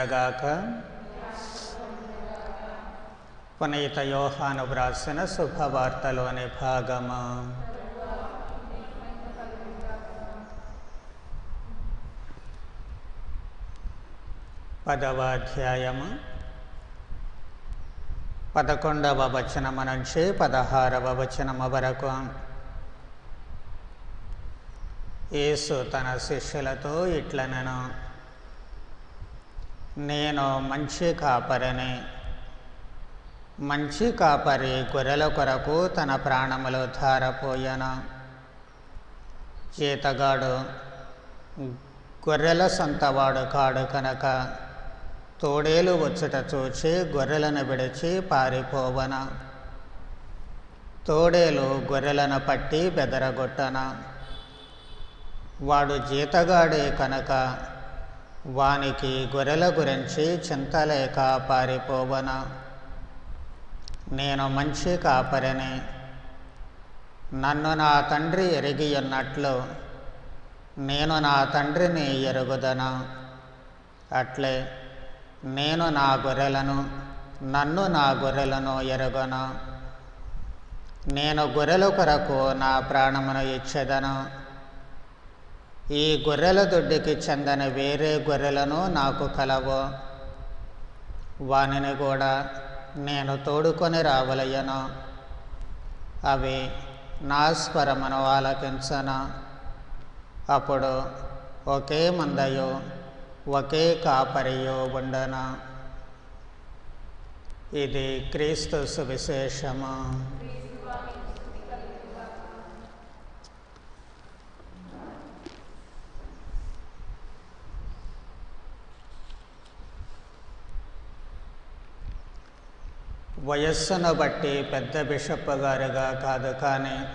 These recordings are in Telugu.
ఉండనగాక పునీత యోహాను వ్రాసిన శుభవార్తలోని భాగము పదవ అధ్యాయము పదకొండవ వచనము నుంచి పదహారవ వచనము వరకు. యేసు తన శిష్యులతో ఇట్లనను నేను మంచి కాపరిని. మంచి కాపరి గొర్రెల కొరకు తన ప్రాణములు ధారపోయాను. జీతగాడు గొర్రెల సొంతవాడు కాడు కనుక తోడేలు వచ్చుట చూచి గొర్రెలను విడిచి పారిపోవన. తోడేలు గొర్రెలను పట్టి బెదరగొట్టన. వాడు జీతగాడే కనుక వానికి గొర్రెల గురించి చింతలేక పారిపోవన. నేను మంచి కాపరిని. నన్ను నా తండ్రి ఎరిగి ఉన్నట్లు నేను నా తండ్రిని ఎరుగుదన. అట్లే నేను నా గొర్రెలను నన్ను నా గొర్రెలను ఎరుగను. నేను గొర్రెల కొరకు నా ప్రాణమును ఇచ్చేదను. ఈ గొర్రెల దొడ్డికి చెందని వేరే గొర్రెలను నాకు కలవు. వానిని కూడా నేను తోడుకొని రావలయ్యను. అవి నా స్వరమును ఆలకించను. అప్పుడు ఒకే మందయో ఒకే కాపరియో ఉండను. ఇది క్రీస్తు సువిశేషము. వయస్సును బట్టి పెద్ద బిషప్ గారుగా కాదు కానీ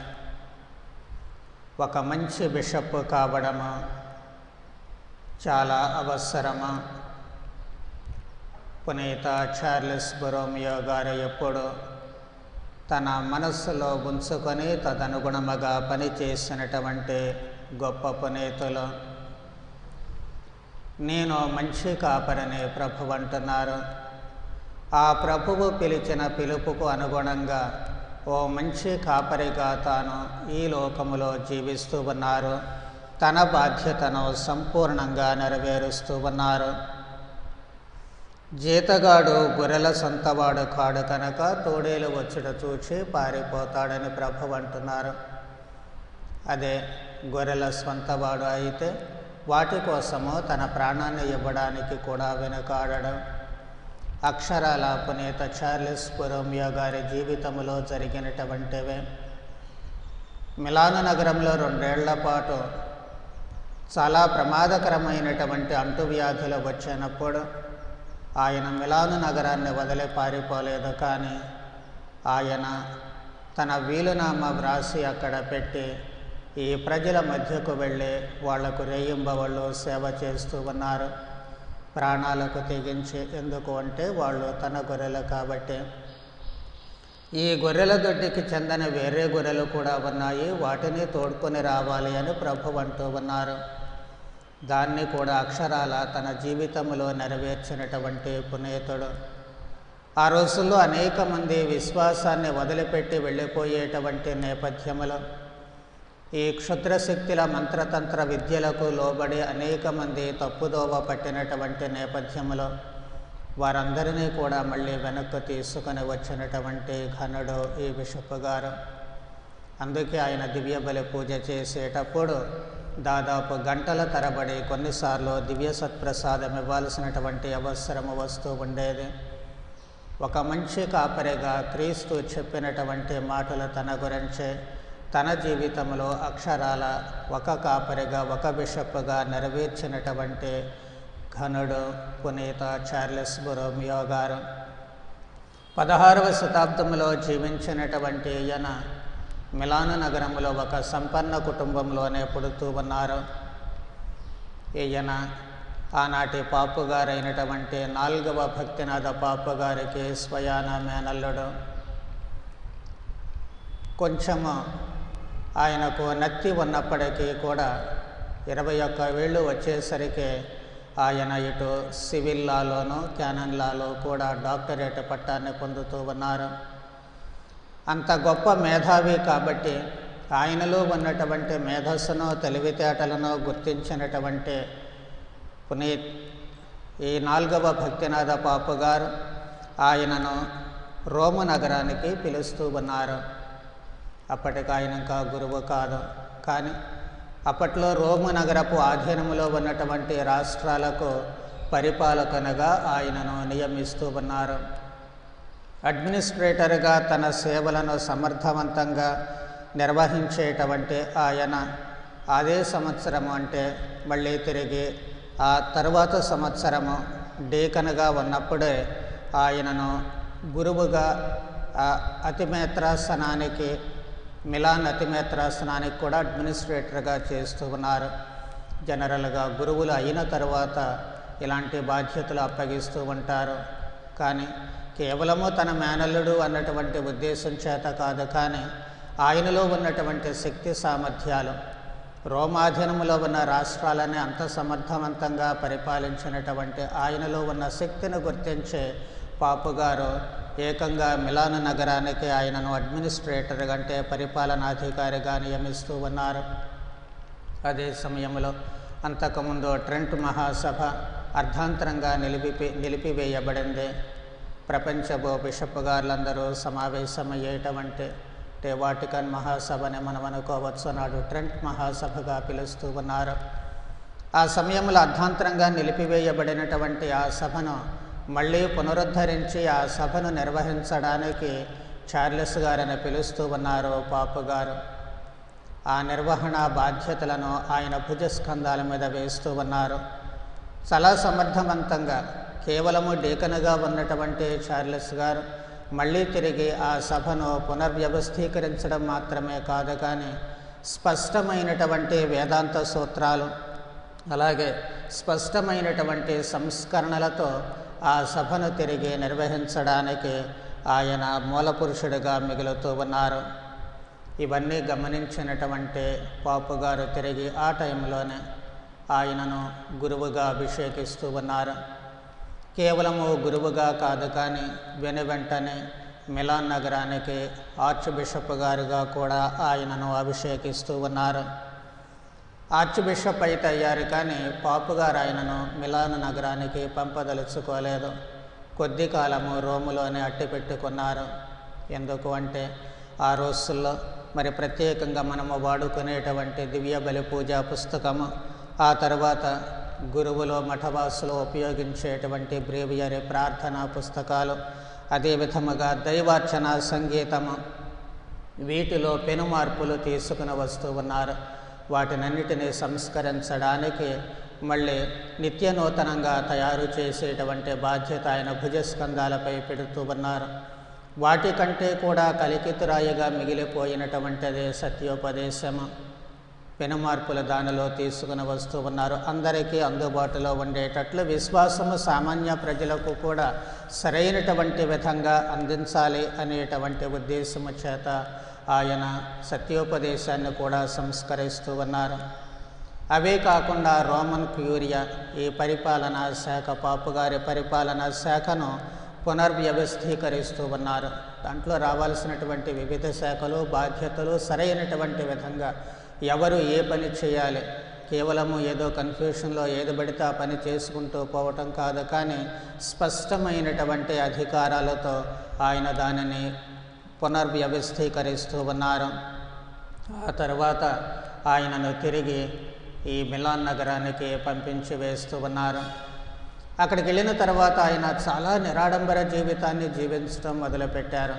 ఒక మంచి బిషప్ కావడము చాలా అవసరము. పునీత చార్లెస్ బొరోమియో గారు ఎప్పుడు తన మనస్సులో ఉంచుకొని తదనుగుణముగా పనిచేసినటువంటి గొప్ప పునీతులు. నేను మంచి కాపరని ప్రభు అంటున్నారు. ఆ ప్రభువు పిలిచిన పిలుపుకు అనుగుణంగా ఓ మంచి కాపరిగా తాను ఈ లోకములో జీవిస్తూ ఉన్నారు. తన బాధ్యతను సంపూర్ణంగా నెరవేరుస్తూ ఉన్నారు. జీతగాడు గొర్రెల సొంతవాడు కాడు కనుక తోడేలు వచ్చుట చూచి పారిపోతాడని ప్రభు అంటున్నారు. అదే గొర్రెల సొంతవాడు అయితే వాటి కోసము తన ప్రాణాన్ని ఇవ్వడానికి కూడా వెనుకాడడం. అక్షరాల పునీత చార్లెస్ పురోమియో గారి జీవితంలో జరిగినటువంటివే. మిలాను నగరంలో రెండేళ్ళ పాటు చాలా ప్రమాదకరమైనటువంటి అంటువ్యాధులు వచ్చినప్పుడు ఆయన మిలాను నగరాన్ని వదిలి పారిపోలేదు కానీ ఆయన తన వీలునామా వ్రాసి అక్కడ పెట్టి ఈ ప్రజల మధ్యకు వెళ్ళి వాళ్ళకు రేయింబవళ్ళు సేవ చేస్తూ ఉన్నారు. ప్రాణాలకు తెగించి ఎందుకు అంటే వాళ్ళు తన గొర్రెలు కాబట్టి. ఈ గొర్రెల దొడ్డికి చెందిన వేరే గొర్రెలు కూడా ఉన్నాయి. వాటిని తోడుకొని రావాలి అని ప్రభు అంటూ ఉన్నారు. దాన్ని కూడా అక్షరాల తన జీవితంలో నెరవేర్చినటువంటి పునీతుడు. ఆ రోజుల్లో అనేక మంది విశ్వాసాన్ని వదిలిపెట్టి వెళ్ళిపోయేటువంటి నేపథ్యంలో ఈ క్షుద్రశక్తుల మంత్రతంత్ర విద్యలకు లోబడి అనేక మంది తప్పుదోవ పట్టినటువంటి నేపథ్యంలో వారందరినీ కూడా మళ్ళీ వెనక్కు తీసుకొని వచ్చినటువంటి ఘనుడు ఈ బిషప్ గారు. అందుకే ఆయన దివ్య బలి పూజ చేసేటప్పుడు దాదాపు గంటల తరబడి కొన్నిసార్లు దివ్య సత్ప్రసాదం ఇవ్వాల్సినటువంటి అవసరము వస్తూ ఉండేది. ఒక మంచి కాపరిగా క్రీస్తు చెప్పినటువంటి మాటలు తన గురించే తన జీవితంలో అక్షరాల ఒక కాపరిగా ఒక బిషప్గా నెరవేర్చినటువంటి ఘనుడు పునీత చార్లెస్ బొరోమియో గారు. పదహారవ శతాబ్దంలో జీవించినటువంటి ఈయన మిలాను నగరంలో ఒక సంపన్న కుటుంబంలోనే పుడుతూ ఉన్నారు. ఈయన ఆనాటి పాపుగారైనటువంటి నాలుగవ భక్తినాథ పాపుగారికి స్వయాన మేనల్లుడు. కొంచెము ఆయనకు నత్తి ఉన్నప్పటికీ కూడా ఇరవై ఒక్క వేళ్ళు వచ్చేసరికి ఆయన ఇటు సివిల్ లాలోను క్యానన్ లాలో కూడా డాక్టరేట్ పట్టాన్ని పొందుతూ ఉన్నారు. అంత గొప్ప మేధావి కాబట్టి ఆయనలో ఉన్నటువంటి మేధస్సును తెలివితేటలను గుర్తించినటువంటి పునీత్ ఈ నాలుగవ భక్తినాథ పాపు గారు ఆయనను రోము నగరానికి పిలుస్తూ ఉన్నారు. అప్పటికి ఆయన ఇంకా గురువు కాదు. కానీ అప్పట్లో రోము నగరపు ఆధీనంలో ఉన్నటువంటి రాష్ట్రాలకు పరిపాలకునగా ఆయనను నియమిస్తూ ఉన్నారు. అడ్మినిస్ట్రేటర్గా తన సేవలను సమర్థవంతంగా నిర్వహించేటువంటి ఆయన అదే సంవత్సరము అంటే మళ్ళీ తిరిగి ఆ తరువాత సంవత్సరము డీకన్గా ఉన్నప్పుడే ఆయనను గురువుగా అతిమేత్రాసనానికి మిలాన్ అతిమేత్రాసనానికి కూడా అడ్మినిస్ట్రేటర్గా చేస్తూ ఉన్నారు. జనరల్గా గురువులు అయిన తర్వాత ఇలాంటి బాధ్యతలు అప్పగిస్తూ ఉంటారు. కానీ కేవలము తన మేనల్లుడు అన్నటువంటి ఉద్దేశం చేత కాదు కానీ ఆయనలో ఉన్నటువంటి శక్తి సామర్థ్యాలు రోమాధీనములో ఉన్న రాష్ట్రాలని అంత సమర్థవంతంగా పరిపాలించినటువంటి ఆయనలో ఉన్న శక్తిని గుర్తించే పాపుగారు ఏకంగా మిలాన్ నగరానికి ఆయనను అడ్మినిస్ట్రేటర్ అంటే పరిపాలనాధికారిగా నియమిస్తూ ఉన్నారు. అదే సమయంలో అంతకుముందు ట్రెంట్ మహాసభ అర్ధాంతరంగా నిలిపి నిలిపివేయబడింది. ప్రపంచపు బిషప్ గారులందరూ సమావేశమయ్యేటువంటి అంటే వాటికన్ మహాసభని మనం అనుకోవచ్చు నాడు ట్రెంట్ మహాసభగా పిలుస్తూ ఉన్నారు. ఆ సమయంలో అర్ధాంతరంగా నిలిపివేయబడినటువంటి ఆ సభను మళ్ళీ పునరుద్ధరించి ఆ సభను నిర్వహించడానికి చార్లెస్ గారని పిలుస్తూ ఉన్నారు పాపు గారు. ఆ నిర్వహణ బాధ్యతలను ఆయన భుజస్కంధాల మీద వేస్తూ ఉన్నారు. చాలా సమర్థవంతంగా కేవలము డీకనగా ఉన్నటువంటి చార్లెస్ గారు మళ్ళీ తిరిగి ఆ సభను పునర్వ్యవస్థీకరించడం మాత్రమే కాదు కానీ స్పష్టమైనటువంటి వేదాంత సూత్రాలు అలాగే స్పష్టమైనటువంటి సంస్కరణలతో ఆ సభను తిరిగి నిర్వహించడానికి ఆయన మూలపురుషుడిగా మిగులుతూ ఉన్నారు. ఇవన్నీ గమనించినటువంటి పాపు గారు తిరిగి ఆ టైంలోనే ఆయనను గురువుగా అభిషేకిస్తూ ఉన్నారు. కేవలము గురువుగా కాదు కానీ వెను వెంటనే మిలాన్ నగరానికి ఆర్చ్ బిషప్ గారుగా కూడా ఆయనను అభిషేకిస్తూ ఉన్నారు. ఆర్చ్ బిషప్ అయితే అయ్యారు కానీ పాపుగారు ఆయనను మిలాన్ నగరానికి పంపదలుచుకోలేదు. కొద్ది కాలము రోములోనే అట్టి పెట్టుకున్నారు. ఎందుకు అంటే ఆ రోజుల్లో మరి ప్రత్యేకంగా మనము వాడుకునేటువంటి దివ్య బలి పూజా పుస్తకము ఆ తర్వాత గురువులో మఠవాసులు ఉపయోగించేటువంటి బ్రేవియరీ ప్రార్థనా పుస్తకాలు అదే విధముగా దైవార్చన సంగీతము వీటిలో పెను మార్పులు తీసుకుని వస్తూ ఉన్నారు. వాటినన్నిటినీ సంస్కరించడానికి మళ్ళీ నిత్య నూతనంగా తయారు చేసేటువంటి బాధ్యత ఆయన భుజస్కంధాలపై పెడుతూ ఉన్నారు. వాటికంటే కూడా కలికితురాయిగా మిగిలిపోయినటువంటిదే సత్యోపదేశము. పెనుమార్పుల దానిలో తీసుకుని వస్తూ ఉన్నారు. అందరికీ అందుబాటులో ఉండేటట్లు విశ్వాసము సామాన్య ప్రజలకు కూడా సరైనటువంటి విధంగా అందించాలి అనేటువంటి ఉద్దేశము చేత ఆయన సత్యోపదేశాన్ని కూడా సంస్కరిస్తూ ఉన్నారు. అవే కాకుండా రోమన్ క్యూరియా ఈ పరిపాలనా శాఖ పాపుగారి పరిపాలనా శాఖను పునర్వ్యవస్థీకరిస్తూ ఉన్నారు. దాంట్లో రావాల్సినటువంటి వివిధ శాఖలు బాధ్యతలు సరైనటువంటి విధంగా ఎవరు ఏ పని చేయాలి కేవలము ఏదో కన్ఫ్యూషన్లో ఏది పడితే ఆ పని చేసుకుంటూ పోవటం కాదు కానీ స్పష్టమైనటువంటి అధికారాలతో ఆయన దానిని పునర్వ్యవస్థీకరిస్తూ ఉన్నారు. ఆ తర్వాత ఆయనను తిరిగి ఈ మిలాన్ నగరానికి పంపించి వేస్తూ ఉన్నారు. అక్కడికి వెళ్ళిన తర్వాత ఆయన చాలా నిరాడంబర జీవితాన్ని జీవించడం మొదలుపెట్టారు.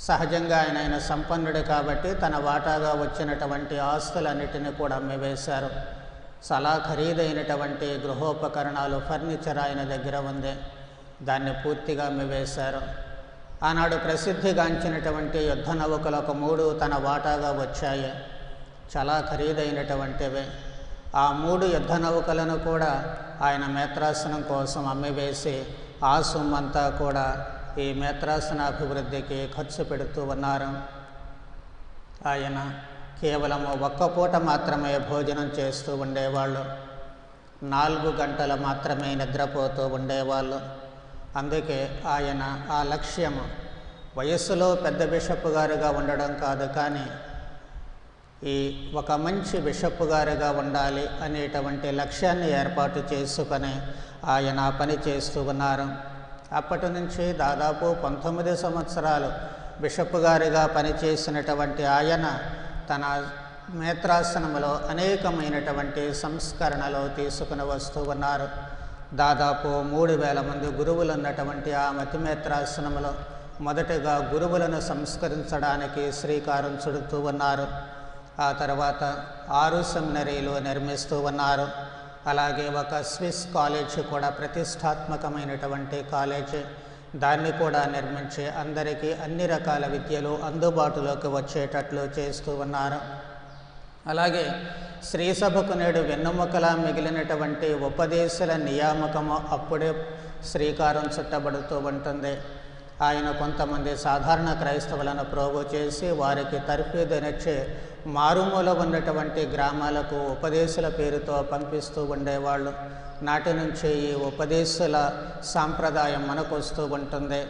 సహజంగా ఆయన ఆయన సంపన్నుడు కాబట్టి తన వాటాగా వచ్చినటువంటి ఆస్తులన్నిటిని కూడా అమ్మివేశారు. చాలా ఖరీదైనటువంటి గృహోపకరణాలు ఫర్నిచర్ ఆయన దగ్గర ఉంది. దాన్ని పూర్తిగా అమ్మివేశారు. ఆనాడు ప్రసిద్ధిగాంచినటువంటి యుద్ధ నౌకలు ఒక మూడు తన వాటాగా వచ్చాయి. చాలా ఖరీదైనటువంటివి. ఆ మూడు యుద్ధ నౌకలను కూడా ఆయన మేత్రాసనం కోసం అమ్మివేసి ఆ సొమ్మంతా కూడా ఈ మేత్రాసన అభివృద్ధికి ఖర్చు పెడుతూ ఉన్నారు. ఆయన కేవలము ఒక్క పూట మాత్రమే భోజనం చేస్తూ ఉండేవాళ్ళు. నాలుగు గంటలు మాత్రమే నిద్రపోతూ ఉండేవాళ్ళు. అందుకే ఆయన ఆ లక్ష్యము వయస్సులో పెద్ద బిషప్ గారుగా ఉండడం కాదు కానీ ఈ ఒక మంచి బిషప్ గారుగా ఉండాలి అనేటువంటి లక్ష్యాన్ని ఏర్పాటు చేసుకొని ఆయన పని చేస్తూ ఉన్నారు. అప్పటి నుంచి దాదాపు పంతొమ్మిది సంవత్సరాలు బిషప్ గారిగా పనిచేసినటువంటి ఆయన తన మేత్రాసనంలో అనేకమైనటువంటి సంస్కరణలు తీసుకుని వస్తూ ఉన్నారు. దాదాపు మూడు వేల మంది గురువులు ఉన్నటువంటి ఆ మతిమేత్రాశ్రమంలో మొదటగా గురువులను సంస్కరించడానికి శ్రీకారం చుడుతూ ఉన్నారు. ఆ తర్వాత ఆరు సెమినరీలు నిర్మిస్తూ ఉన్నారు. అలాగే ఒక స్విస్ కాలేజ్ కూడా ప్రతిష్టాత్మకమైనటువంటి కాలేజీ. దాన్ని కూడా నిర్మించి అందరికీ అన్ని రకాల విద్యలు అందుబాటులోకి వచ్చేటట్లు చేస్తూ ఉన్నారు. అలాగే శ్రీసభకు నేడు వెన్నుముకలా మిగిలినటువంటి ఉపదేశాల నియామకము అప్పుడే శ్రీకారం చుట్టబడుతూ ఉంటుంది. ఆయన కొంతమంది సాధారణ క్రైస్తవులను ప్రోగు చేసి వారికి తర్ఫీదునిచ్చి మారుమూల ఉన్నటువంటి గ్రామాలకు ఉపదేశాల పేరుతో పంపిస్తూ ఉండేవాళ్ళు. నాటి నుంచి ఈ ఉపదేశాల సాంప్రదాయం మనకు వస్తూ ఉంటుంది.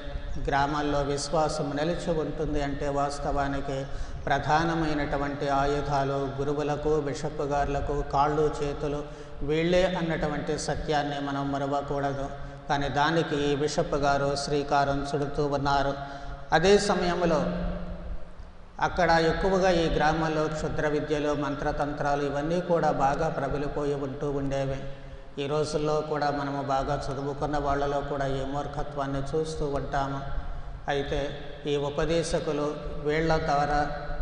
గ్రామాల్లో విశ్వాసం నిలిచి ఉంటుంది అంటే వాస్తవానికి ప్రధానమైనటువంటి ఆయుధాలు గురువులకు బిషప్ గారులకు కాళ్ళు చేతులు వీళ్ళే అన్నటువంటి సత్యాన్ని మనం మరవకూడదు. కానీ దానికి ఈ బిషప్ గారు శ్రీకారం చుడుతూ ఉన్నారు. అదే సమయంలో అక్కడ ఎక్కువగా ఈ గ్రామంలో క్షుద్ర విద్యలు మంత్రతంత్రాలు ఇవన్నీ కూడా బాగా ప్రబలిపోయి ఉంటూ ఉండేవి. ఈ రోజుల్లో కూడా మనము బాగా చదువుకున్న వాళ్ళలో కూడా ఈ మూర్ఖత్వాన్ని చూస్తూ ఉంటాము. అయితే ఈ ఉపదేశకులు వీళ్ళ ద్వారా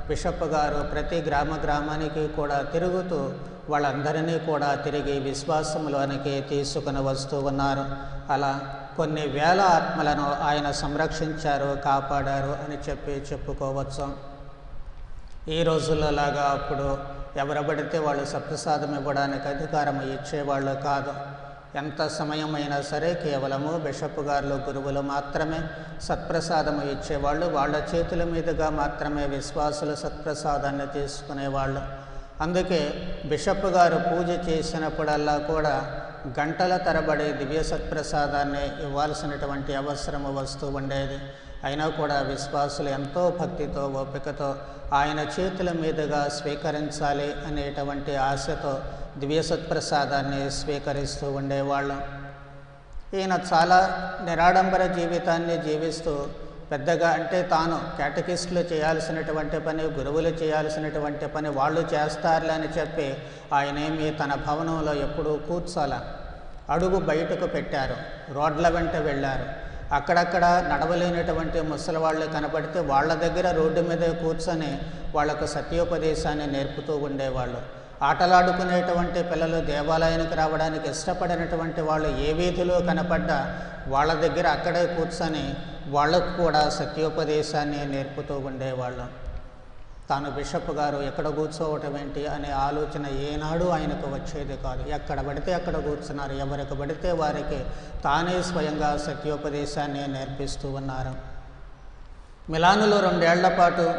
బిషప్ గారు ప్రతి గ్రామ గ్రామానికి కూడా తిరుగుతూ వాళ్ళందరినీ కూడా తిరిగి విశ్వాసంలోనికి తీసుకుని వస్తూ ఉన్నారు. అలా కొన్ని వేల ఆత్మలను ఆయన సంరక్షించారు కాపాడారు అని చెప్పి చెప్పుకోవచ్చు. ఈ రోజుల్లో లాగా అప్పుడు ఎవరు పడితే వాళ్ళు సప్రసాదం ఇవ్వడానికి అధికారం ఇచ్చేవాళ్ళు కాదు. ఎంత సమయమైనా సరే కేవలము బిషప్ గారులు గురువులు మాత్రమే సత్ప్రసాదము ఇచ్చేవాళ్ళు. వాళ్ళ చేతుల మీదుగా మాత్రమే విశ్వాసులు సత్ప్రసాదాన్ని తీసుకునేవాళ్ళు. అందుకే బిషప్ గారు పూజ చేసినప్పుడల్లా కూడా గంటల తరబడి దివ్య సత్ప్రసాదాన్ని ఇవ్వాల్సినటువంటి అవసరము వస్తూ ఉండేది. అయినా కూడా విశ్వాసులు ఎంతో భక్తితో ఓపికతో ఆయన చేతుల మీదుగా స్వీకరించాలి అనేటువంటి ఆశతో దివ్య సత్ప్రసాదాన్ని స్వీకరిస్తూ ఉండేవాళ్ళం. ఈయన చాలా నిరాడంబర జీవితాన్ని జీవిస్తూ పెద్దగా అంటే తాను కేటకిస్టులు చేయాల్సినటువంటి పని గురువులు చేయాల్సినటువంటి పని వాళ్ళు చేస్తారులే అని చెప్పి ఆయనేమి తన భవనంలో ఎప్పుడూ కూర్చోాల. అడుగు బయటకు పెట్టారు. రోడ్ల వెంట వెళ్ళారు. అక్కడక్కడ నడవలేనటువంటి ముసలి వాళ్ళు కనబడితే వాళ్ళ దగ్గర రోడ్డు మీద కూర్చొని వాళ్ళకు సత్యోపదేశాన్ని నేర్పుతూ ఉండేవాళ్ళు. ఆటలాడుకునేటువంటి పిల్లలు దేవాలయానికి రావడానికి ఇష్టపడినటువంటి వాళ్ళు ఏ వీధిలో కనపడ్డా వాళ్ళ దగ్గర అక్కడే కూర్చొని వాళ్ళకు కూడా సత్యోపదేశాన్ని నేర్పుతూ ఉండేవాళ్ళం. తాను బిషప్ గారు ఎక్కడ కూర్చోవటం ఏంటి అనే ఆలోచన ఏనాడు ఆయనకు వచ్చేది కాదు. ఎక్కడ పడితే అక్కడ కూర్చున్నారు. ఎవరికి పడితే వారికి తానే స్వయంగా సత్యోపదేశాన్ని నేర్పిస్తూ ఉన్నారు. మిలానులో రెండేళ్ళ పాటు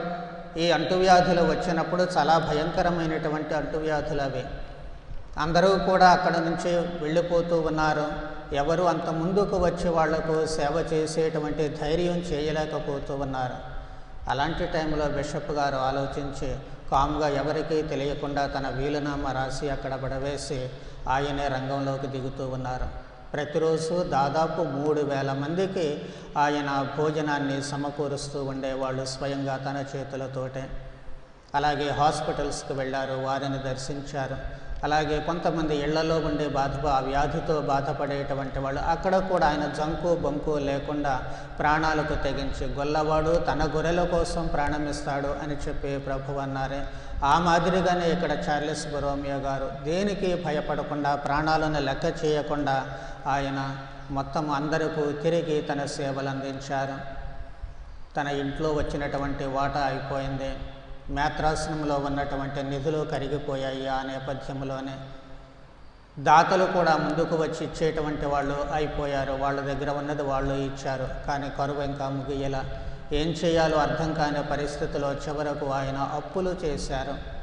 ఈ అంటువ్యాధులు వచ్చినప్పుడు చాలా భయంకరమైనటువంటి అంటువ్యాధులు అవి. అందరూ కూడా అక్కడ నుంచి వెళ్ళిపోతూ ఉన్నారు. ఎవరు అంత ముందుకు వచ్చి వాళ్ళకు సేవ చేసేటువంటి ధైర్యం చేయలేకపోతూ ఉన్నారు. అలాంటి టైంలో బిషప్ గారు ఆలోచించి కామ్గా ఎవరికీ తెలియకుండా తన వీలునామా రాసి అక్కడ పడవేసి ఆయనే రంగంలోకి దిగుతూ ఉన్నారు. ప్రతిరోజు దాదాపు మూడు వేల మందికి ఆయన భోజనాన్ని సమకూరుస్తూ ఉండేవాళ్ళు స్వయంగా తన చేతులతోటే. అలాగే హాస్పిటల్స్కి వెళ్ళారు వారిని దర్శించారు. అలాగే కొంతమంది ఇళ్ళలో ఉండే బాధ ఆ వ్యాధితో బాధపడేటువంటి వాళ్ళు అక్కడ కూడా ఆయన జంకు బొంకు లేకుండా ప్రాణాలకు తెగించి గొల్లవాడు తన గొర్రెల కోసం ప్రాణమిస్తాడు అని చెప్పి ప్రభు అన్నారే. ఆ మాదిరిగానే ఇక్కడ చార్లెస్ బొరోమియో గారు దేనికి భయపడకుండా ప్రాణాలను లెక్క చేయకుండా ఆయన మొత్తం అందరికీ తిరిగి తన సేవలు అందించారు తన ఇంట్లో వచ్చినటువంటి వాటా అయిపోయింది. మేత్రాశ్రమంలో ఉన్నటువంటి నిధులు కరిగిపోయాయి. ఆ నేపథ్యంలోనే దాతలు కూడా ముందుకు వచ్చి ఇచ్చేటువంటి వాళ్ళు అయిపోయారు. వాళ్ళ దగ్గర ఉన్నది వాళ్ళు ఇచ్చారు. కానీ కరువు ఇంకా ముగియల. ఏం చేయాలో అర్థం కాని పరిస్థితిలో చివరకు ఆయన అప్పులు చేశారు.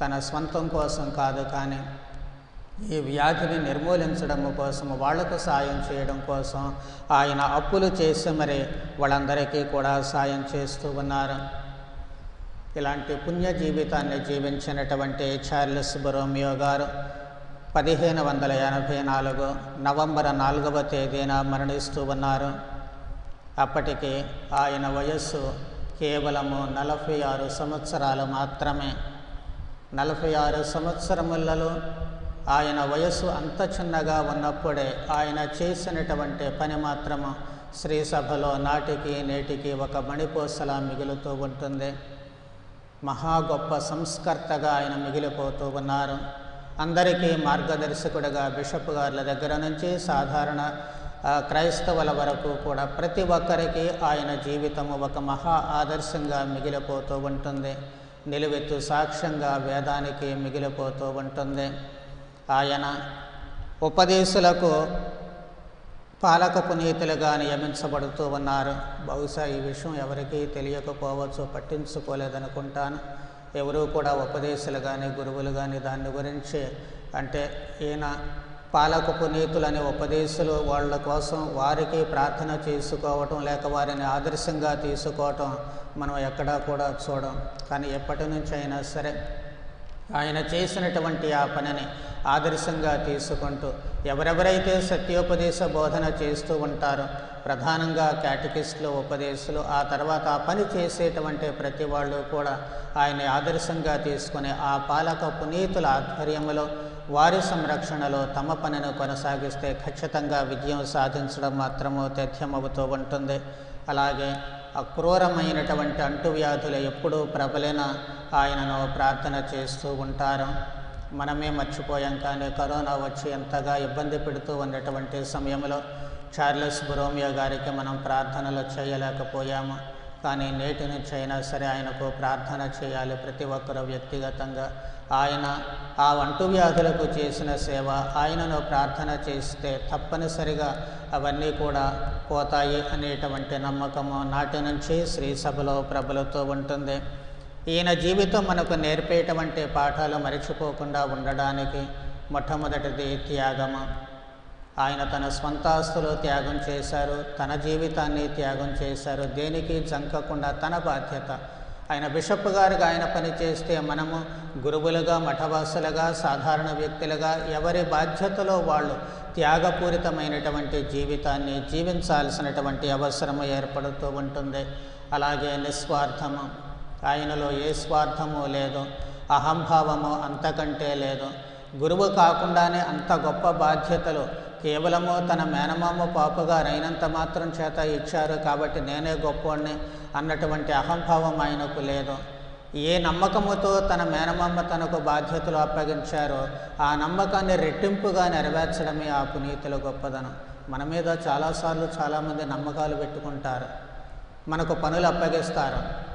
తన స్వంతం కోసం కాదు కానీ ఈ వ్యాధిని నిర్మూలించడం కోసం వాళ్ళకు సాయం చేయడం కోసం ఆయన అప్పులు చేసి మరి వాళ్ళందరికీ కూడా సాయం చేస్తూ ఉన్నారు. ఇలాంటి పుణ్య జీవితాన్ని జీవించినటువంటి చార్లెస్ బొరోమియో గారు పదిహేను వందల ఎనభై నాలుగు నవంబర్ నాలుగవ తేదీన మరణిస్తూ ఉన్నారు. అప్పటికి ఆయన వయస్సు కేవలము నలభై ఆరు సంవత్సరాలు మాత్రమే. నలభై ఆరు సంవత్సరములలో ఆయన వయస్సు అంత చిన్నగా ఉన్నప్పుడే ఆయన చేసినటువంటి పని మాత్రము శ్రీసభలో నాటికి నేటికి ఒక మణిపోసలా మిగులుతూ ఉంటుంది. మహా గొప్ప సంస్కర్తగా ఆయన మిగిలిపోతూ ఉన్నారు. అందరికీ మార్గదర్శకుడిగా బిషప్ గారుల దగ్గర నుంచి సాధారణ క్రైస్తవుల వరకు కూడా ప్రతి ఒక్కరికి ఆయన జీవితము ఒక మహా ఆదర్శంగా మిగిలిపోతూ ఉంటుంది. నిలువెత్తు సాక్ష్యంగా వేదానికి మిగిలిపోతూ ఉంటుంది. ఆయన ఉపదేశులకు పాలక పునీతులుగా నియమించబడుతూ ఉన్నారు. బహుశా ఈ విషయం ఎవరికీ తెలియకపోవచ్చు పట్టించుకోలేదనుకుంటాను. ఎవరూ కూడా ఉపదేశాలు కానీ గురువులు కానీ దాని గురించి అంటే ఈయన పాలక పునీతులని ఉపదేశాలు వాళ్ళ కోసం వారికి ప్రార్థన చేసుకోవటం లేక వారిని ఆదర్శంగా తీసుకోవటం మనం ఎక్కడా కూడా చూడం. కానీ ఎప్పటి నుంచి అయినా సరే ఆయన చేసినటువంటి ఆ పనిని ఆదర్శంగా తీసుకుంటూ ఎవరెవరైతే సత్యోపదేశ బోధన చేస్తూ ఉంటారో ప్రధానంగా క్యాటకిస్టులు ఉపదేశాలు ఆ తర్వాత ఆ పని చేసేటువంటి ప్రతి వాళ్ళు కూడా ఆయన్ని ఆదర్శంగా తీసుకుని ఆ పాలక పునీతుల ఆధ్వర్యంలో వారి సంరక్షణలో తమ పనిని కొనసాగిస్తే ఖచ్చితంగా విజయం సాధించడం మాత్రము తథ్యమవుతూ ఉంటుంది. అలాగే అక్రూరమైనటువంటి అంటువ్యాధులు ఎప్పుడూ ప్రబలిన ఆయనను ప్రార్థన చేస్తూ ఉంటారు. మనమే మర్చిపోయాం కానీ కరోనా వచ్చి ఎంతగా ఇబ్బంది పెడుతూ ఉన్నటువంటి సమయంలో చార్లెస్ బ్రోమియో గారికి మనం ప్రార్థనలు చేయలేకపోయాము. కానీ నేటి నుంచి అయినా సరే ఆయనకు ప్రార్థన చేయాలి ప్రతి ఒక్కరూ వ్యక్తిగతంగా. ఆయన ఆ అంటువ్యాధులకు చేసిన సేవ ఆయనను ప్రార్థన చేస్తే తప్పనిసరిగా అవన్నీ కూడా పోతాయి అనేటువంటి నమ్మకము నాటి నుంచి శ్రీ సభలో ప్రబలుతూ ఉంటుంది. ఈయన జీవితం మనకు నేర్పేటువంటి పాఠాలు మరిచిపోకుండా ఉండడానికి మొట్టమొదటిది త్యాగము. ఆయన తన స్వంతాస్తులు త్యాగం చేశారు తన జీవితాన్ని త్యాగం చేశారు. దేనికి? జంకకుండా తన బాధ్యత. ఆయన బిషప్ గారికి ఆయన పనిచేస్తే మనము గురువులుగా మఠవాసులుగా సాధారణ వ్యక్తులుగా ఎవరి బాధ్యతలో వాళ్ళు త్యాగపూరితమైనటువంటి జీవితాన్ని జీవించాల్సినటువంటి అవసరం ఏర్పడుతూ ఉంటుంది. అలాగే నిస్వార్థము. ఆయనలో ఏ స్వార్థము లేదు. అహంభావము అంతకంటే లేదు. గురువు కాకుండానే అంత గొప్ప బాధ్యతలు కేవలము తన మేనమామ పాపగారు అయినంత మాత్రం చేత ఇచ్చారు కాబట్టి నేనే గొప్పవాడిని అన్నటువంటి అహంభావం ఆయనకు లేదు. ఏ నమ్మకముతో తన మేనమామ తనకు బాధ్యతలు అప్పగించారో ఆ నమ్మకాన్ని రెట్టింపుగా నెరవేర్చడమే ఆ పునీతుల గొప్పదనం. మన మీద చాలాసార్లు చాలామంది నమ్మకాలు పెట్టుకుంటారు. మనకు పనులు అప్పగిస్తారు.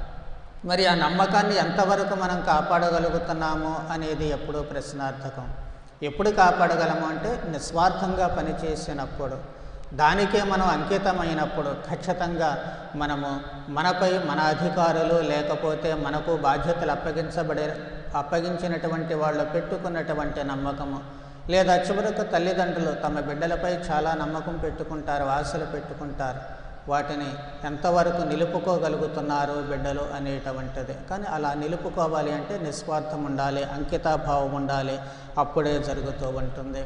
మరి ఆ నమ్మకాన్ని ఎంతవరకు మనం కాపాడగలుగుతున్నాము అనేది ఎప్పుడూ ప్రశ్నార్థకం. ఎప్పుడు కాపాడగలము అంటే నిస్వార్థంగా పనిచేసినప్పుడు దానికే మనం అంకితమైనప్పుడు ఖచ్చితంగా మనము మనపై మన అధికారులు లేకపోతే మనకు బాధ్యతలు అప్పగించబడే అప్పగించినటువంటి వాళ్ళు పెట్టుకున్నటువంటి నమ్మకము లేదా చివరకు తల్లిదండ్రులు తమ బిడ్డలపై చాలా నమ్మకం పెట్టుకుంటారు ఆశలు పెట్టుకుంటారు. వాటిని ఎంతవరకు నిలుపుకోగలుగుతున్నారో బిడ్డలు అనేటువంటిది కానీ అలా నిలుపుకోవాలి అంటే నిస్వార్థం ఉండాలి అంకితాభావం ఉండాలి అప్పుడే జరుగుతూ ఉంటుంది.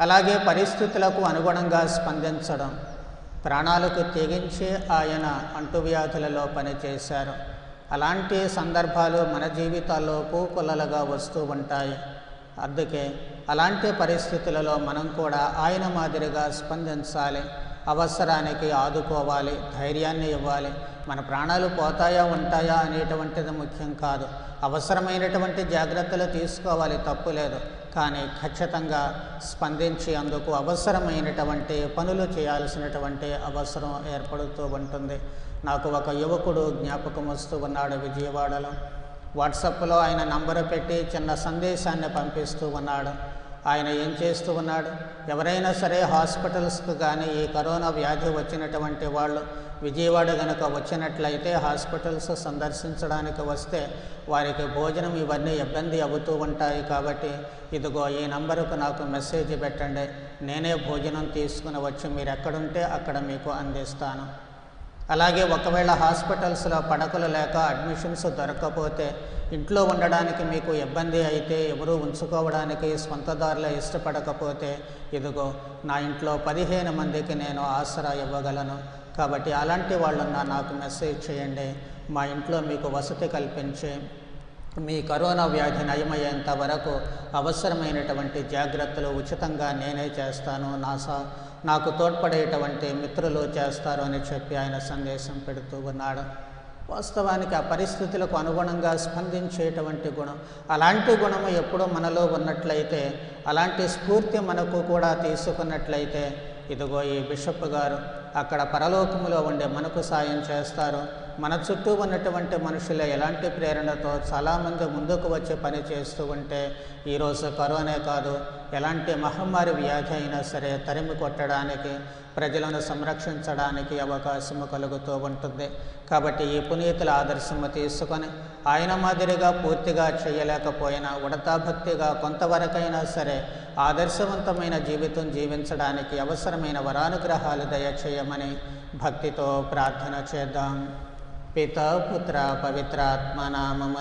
అలాగే పరిస్థితులకు అనుగుణంగా స్పందించడం. ప్రాణాలకు తెగించి ఆయన అంటువ్యాధులలో పనిచేశారు. అలాంటి సందర్భాలు మన జీవితాల్లో పూకొలలుగా వస్తూ ఉంటాయి. అందుకే అలాంటి పరిస్థితులలో మనం కూడా ఆయన మాదిరిగా స్పందించాలి. అవసరానికి ఆదుకోవాలి ధైర్యాన్ని ఇవ్వాలి. మన ప్రాణాలు పోతాయా ఉంటాయా అనేటువంటిది ముఖ్యం కాదు. అవసరమైనటువంటి జాగ్రత్తలు తీసుకోవాలి తప్పు లేదు. కానీ ఖచ్చితంగా స్పందించి అందుకు అవసరమైనటువంటి పనులు చేయాల్సినటువంటి అవసరం ఏర్పడుతూ ఉంటుంది. నాకు ఒక యువకుడు జ్ఞాపకం వస్తూ ఉన్నాడు విజయవాడలో. వాట్సాప్లో ఆయన నంబరు పెట్టి చిన్న సందేశాన్ని పంపిస్తూ ఉన్నాడు. ఆయన ఏం చేస్తూ ఉన్నాడు? ఎవరైనా సరే హాస్పిటల్స్కి కానీ ఈ కరోనా వ్యాధి వచ్చినటువంటి వాళ్ళు విజయవాడ గనక వచ్చినట్లయితే హాస్పిటల్స్ సందర్శించడానికి వస్తే వారికి భోజనం ఇవన్నీ ఇబ్బంది అవుతూ ఉంటాయి కాబట్టి ఇదిగో ఈ నంబరుకు నాకు మెసేజ్ పెట్టండి. నేనే భోజనం తీసుకుని వచ్చి మీరు ఎక్కడుంటే అక్కడ మీకు అందిస్తాను. అలాగే ఒకవేళ హాస్పిటల్స్లో పడకలు లేక అడ్మిషన్స్ దొరకకపోతే ఇంట్లో ఉండడానికి మీకు ఇబ్బంది అయితే ఎవరు ఉంచుకోవడానికి స్వంతదారులు ఇష్టపడకపోతే ఇదిగో నా ఇంట్లో పదిహేను మందికి నేను ఆసరా ఇవ్వగలను. కాబట్టి అలాంటి వాళ్ళున్నా నాకు మెసేజ్ చేయండి. మా ఇంట్లో మీకు వసతి కల్పించి మీ కరోనా వ్యాధి నయమయ్యేంత వరకు అవసరమైనటువంటి జాగ్రత్తలు ఉచితంగా నేనే చేస్తాను. నా సా నాకు తోడ్పడేటువంటి మిత్రులు చేస్తారు అని చెప్పి ఆయన సందేశం పెడుతూ ఉన్నాడు. వాస్తవానికి ఆ పరిస్థితులకు అనుగుణంగా స్పందించేటువంటి గుణం అలాంటి గుణము ఎప్పుడూ మనలో ఉన్నట్లయితే అలాంటి స్ఫూర్తి మనకు కూడా తీసుకున్నట్లయితే ఇదిగో ఈ బిషప్ గారు అక్కడ పరలోకములో ఉండే మనకు సాయం చేస్తారు. మన చుట్టూ ఉన్నటువంటి మనుషులు ఎలాంటి ప్రేరణతో చాలామంది ముందుకు వచ్చి పని చేస్తూ ఉంటే ఈరోజు కరోనే కాదు ఎలాంటి మహమ్మారి వ్యాధి అయినా సరే తరిమి కొట్టడానికి ప్రజలను సంరక్షించడానికి అవకాశము కలుగుతూ ఉంటుంది. కాబట్టి ఈ పునీతుల ఆదర్శము తీసుకొని ఆయన మాదిరిగా పూర్తిగా చేయలేకపోయినా ఉడతాభక్తిగా కొంతవరకైనా సరే ఆదర్శవంతమైన జీవితం జీవించడానికి అవసరమైన వరానుగ్రహాలు దయచేయమని భక్తితో ప్రార్థన చేద్దాం. पिता पुत्रा पवित्रात्माना मम